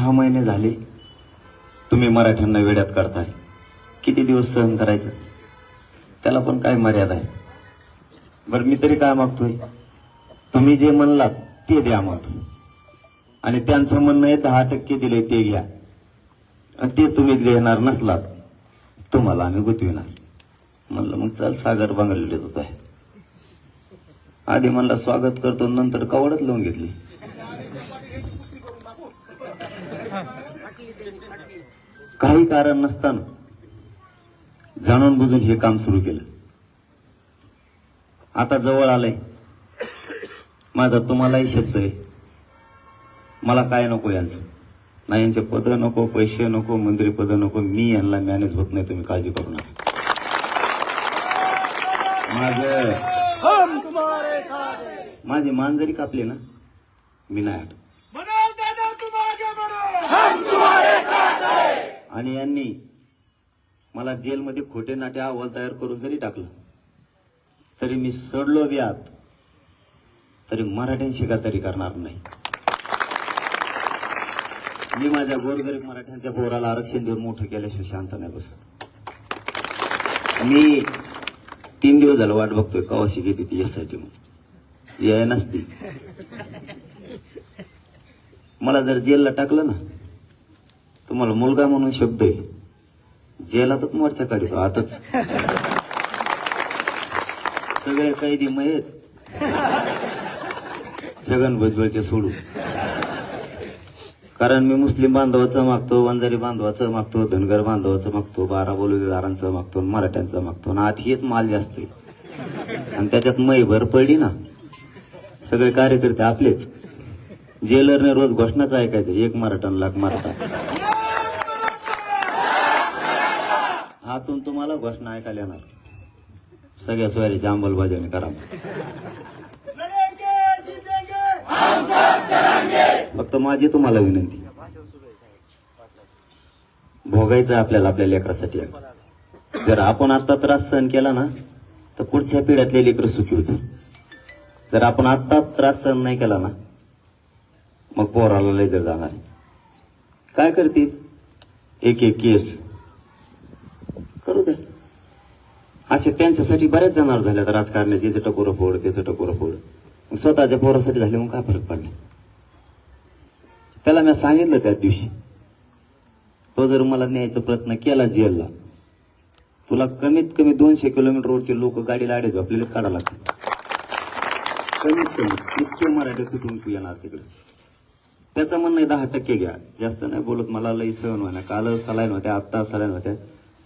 सहा महिने झाले तुम्ही मराठ्यांना वेड्यात करताय किती दिवस सहन करायचं? त्याला पण काय मर्यादा आहे? बरं मी तरी काय मागतोय? तुम्ही जे म्हणलात ते द्या मग आणि त्यांचं म्हणणं आहे दहा टक्के दिले ते घ्या. आणि ते तुम्ही घेणार नसलात तुम्हाला आम्ही गुतविणार. म्हणलं मग चल सागर बांगलेले होत. आहे आधी म्हणला स्वागत करतो नंतर कवडच लावून घेतली. काही कारण नसताना जाणून बुजून हे काम सुरू केलं. आता जवळ आलंय. माझा तुम्हालाही शब्द आहे. मला काय नको यांचं? ना यांचे पद नको पैसे नको मंत्री पद नको मी यांना मॅनेज होत नाही तुम्ही काळजी करू नका. माझ माझी मान जरी कापली ना मी नाही हटत. आणि यांनी मला जेलमध्ये खोटे नाटे अहवाल तयार करून जरी टाकलं तरी मी सडलो व्यात तरी मराठ्यांशी का तरी करणार नाही. मी माझ्या गोरगरीब मराठ्यांच्या पोराला आरक्षण देऊन मोठं केल्याशिवाय शांत नाही बसत. मी तीन दिवस झालं वाट बघतोय कवाशी घेते ती यासाठी मग याय नसती. मला जर जेलला टाकलं ना तुम्हाला मुलगा म्हणून शब्द आहे. जेलातच मोर्चा काढतो आताच. सगळे कैदी मयच छगन भुजबळचे सोडू. कारण मी मुस्लिम बांधवाचं मागतो वंजारी बांधवाचं मागतो धनगर बांधवाचं मागतो बारा बोलवीदारांचं मागतो मराठ्यांचं मागतो आणि आत हेच माल जास्त आहे. आणि त्याच्यात मै भर पडली ना सगळे कार्यकर्ते आपलेच. जेलरने रोज घोषणाच ऐकायचं एक मराठा लाख मराठा. हातून तुम्हाला घोषणा ऐकायला येणार. सगळ्या स्वारीच्या अंमलबजावणी करा. फक्त माझी तुम्हाला विनंती. भोगायचं आपल्याला आपल्या लेकरासाठी जर आपण आता त्रास सहन केला ना तर पुढच्या पिढ्यातले लेकर सुखी होतील. जर आपण आता त्रास सहन नाही केला ना मग पोराला लेदर जाणार काय करतील? एक एक केस. करू दे. असे त्यांच्यासाठी बऱ्याच जनावर झाल्यात राजकारणाचे इथे टकोरं फोड त्याचं टकोरं फोड. स्वतःच्या पोरासाठी झाले मग काय फरक पडला? त्याला मी सांगितलं त्या दिवशी. तो जर मला न्यायचा प्रयत्न केला जेलला तुला कमीत कमी दोनशे किलोमीटरवरचे लोक गाडीला आडे आपल्याला काढा लागतील. कमीत कमी इतके मराठी कुठून तू येणार तिकडे? त्याचं म्हणणं आहे दहा टक्के घ्या. जास्त नाही बोलत मला लई सहन होणार काल सलाईन होत्या आत्ता सलाईन होत्या.